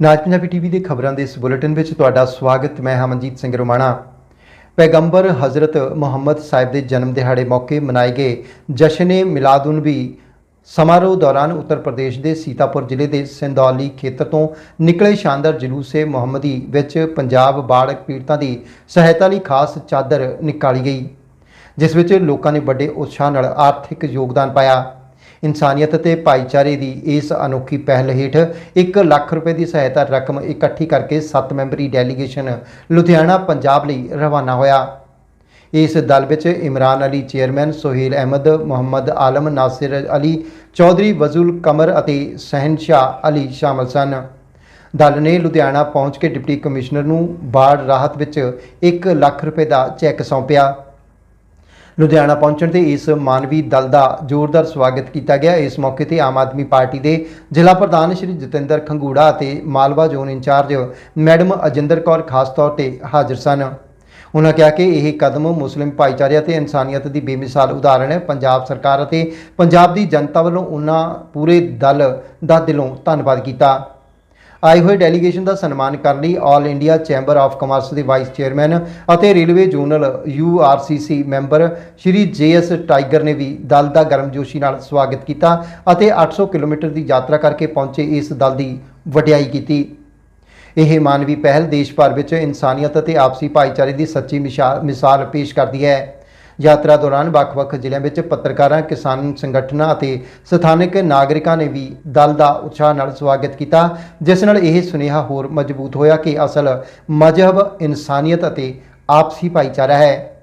ਨਾਜ Punjabi TV ਦੇ ਖਬਰਾਂ ਦੇ ਇਸ ਬੁਲੇਟਿਨ ਵਿੱਚ ਤੁਹਾਡਾ ਸਵਾਗਤ, ਮੈਂ ਹਮਨਜੀਤ ਸਿੰਘ ਰੋਮਾਣਾ। ਪੈਗੰਬਰ ਹਜ਼ਰਤ ਮੁਹੰਮਦ ਸਾਹਿਬ ਦੇ ਜਨਮ ਦਿਹਾੜੇ ਮੌਕੇ ਮਨਾਏ ਗਏ ਜਸ਼ਨ-ਏ ਮਿਲਾਦੁਨਬੀ ਸਮਾਰੋਹ ਦੌਰਾਨ ਉੱਤਰ ਪ੍ਰਦੇਸ਼ ਦੇ ਸੀਤਾਪੁਰ ਜ਼ਿਲ੍ਹੇ ਦੇ ਸਿੰਧੌਲੀ ਖੇਤਰ ਤੋਂ ਨਿਕਲੇ ਸ਼ਾਨਦਾਰ ਜਲੂਸੇ ਮੁਹੰਮਦੀ ਵਿੱਚ ਪੰਜਾਬ ਬਾੜ ਪੀੜਤਾਂ ਦੀ ਸਹਾਇਤਾ ਲਈ ਖਾਸ ਚਾਦਰ ਨਿਕਾਲੀ ਗਈ, ਜਿਸ ਵਿੱਚ ਲੋਕਾਂ ਨੇ ਵੱਡੇ ਉਤਸ਼ਾਹ ਨਾਲ ਆਰਥਿਕ ਯੋਗਦਾਨ ਪਾਇਆ। ਇਨਸਾਨੀਅਤ ਤੇ ਭਾਈਚਾਰੇ ਦੀ ਇਸ ਅਨੋਖੀ ਪਹਿਲ ਹੇਠ 1 ਲੱਖ ਰੁਪਏ ਦੀ ਸਹਾਇਤਾ ਰਕਮ ਇਕੱਠੀ ਕਰਕੇ 7 ਮੈਂਬਰੀ ਡੈਲੀਗੇਸ਼ਨ ਲੁਧਿਆਣਾ, ਪੰਜਾਬ ਲਈ ਰਵਾਨਾ ਹੋਇਆ। ਇਸ ਦਲ ਵਿੱਚ ਇਮਰਾਨ ਅਲੀ ਚੇਅਰਮੈਨ, ਸੁਹੇਲ ਅਹਿਮਦ, ਮੁਹੰਮਦ ਆਲਮ, ਨਾਸਿਰ ਅਲੀ ਚੌਧਰੀ, ਵਜ਼ੂਲ ਕਮਰ ਅਤੇ ਸਹਿਨਸ਼ਾਹ ਅਲੀ ਸ਼ਾਮਲ ਸਨ। ਦਲ ਨੇ ਲੁਧਿਆਣਾ ਪਹੁੰਚ ਕੇ ਡਿਪਟੀ ਕਮਿਸ਼ਨਰ ਨੂੰ ਬਾੜ ਰਾਹਤ ਵਿੱਚ 1 ਲੱਖ ਰੁਪਏ ਦਾ ਚੈੱਕ ਸੌਂਪਿਆ। ਲੁਧਿਆਣਾ ਪਹੁੰਚਣ ਤੇ ਇਸ ਮਾਨਵੀ ਦਲ ਦਾ ਜ਼ੋਰਦਾਰ ਸਵਾਗਤ ਕੀਤਾ ਗਿਆ। ਇਸ ਮੌਕੇ ਤੇ ਆਮ ਆਦਮੀ ਪਾਰਟੀ ਦੇ ਜ਼ਿਲ੍ਹਾ ਪ੍ਰਧਾਨ ਸ਼੍ਰੀ ਜਤਿੰਦਰ ਖੰਗੂੜਾ ਅਤੇ Malwa zone incharge madam Ajinder Kaur ਖਾਸ ਤੌਰ ਤੇ ਹਾਜ਼ਰ ਸਨ। ਉਨ੍ਹਾਂ ਕਿਹਾ ਕਿ ਇਹ ਕਦਮ ਮੁਸਲਿਮ ਭਾਈਚਾਰੇ ਅਤੇ ਇਨਸਾਨੀਅਤ ਦੀ ਬੇਮਿਸਾਲ ਉਦਾਹਰਣ ਹੈ। ਪੰਜਾਬ ਸਰਕਾਰ ਅਤੇ ਪੰਜਾਬ ਦੀ ਜਨਤਾ ਵੱਲੋਂ ਉਹਨਾਂ ਪੂਰੇ ਦਲ ਦਾ ਦਿਲੋਂ ਧੰਨਵਾਦ ਕੀਤਾ। ਆਏ ਹੋਏ ਡੈਲੀਗੇਸ਼ਨ ਦਾ ਸਨਮਾਨ ਕਰਨ ਲਈ all India chamber of commerce ਦੇ ਵਾਈਸ ਚੇਅਰਮੈਨ ਅਤੇ railway zonal URCC member Shri J S Tiger ਨੇ ਵੀ ਦਲ ਦਾ ਗਰਮਜੋਸ਼ੀ ਨਾਲ ਸਵਾਗਤ ਕੀਤਾ ਅਤੇ 800 ਕਿਲੋਮੀਟਰ ਦੀ ਯਾਤਰਾ ਕਰਕੇ ਪਹੁੰਚੇ ਇਸ ਦਲ ਦੀ ਵਡਿਆਈ ਕੀਤੀ। ਇਹ ਮਾਨਵੀ ਪਹਿਲ ਦੇਸ਼ ਭਰ ਵਿੱਚ ਇਨਸਾਨੀਅਤ ਅਤੇ ਆਪਸੀ ਭਾਈਚਾਰੇ ਦੀ ਸੱਚੀ ਮਿਸ਼ਾ- ਮਿਸਾਲ ਪੇਸ਼ ਕਰਦੀ ਹੈ। ਯਾਤਰਾ ਦੌਰਾਨ ਵੱਖ-ਵੱਖ ਜ਼ਿਲ੍ਹਿਆਂ ਵਿੱਚ ਪੱਤਰਕਾਰਾਂ, ਕਿਸਾਨ ਸੰਗਠਨਾਂ ਅਤੇ ਸਥਾਨਕ ਨਾਗਰਿਕਾਂ ਨੇ ਵੀ ਦਲ ਦਾ ਉਤਸ਼ਾਹ ਨਾਲ ਸਵਾਗਤ ਕੀਤਾ, ਜਿਸ ਨਾਲ ਇਹ ਸੁਨੇਹਾ ਹੋਰ ਮਜ਼ਬੂਤ ਹੋਇਆ ਕਿ ਅਸਲ ਮਜ਼ਹਬ ਇਨਸਾਨੀਅਤ ਅਤੇ ਆਪਸੀ ਭਾਈਚਾਰਾ ਹੈ।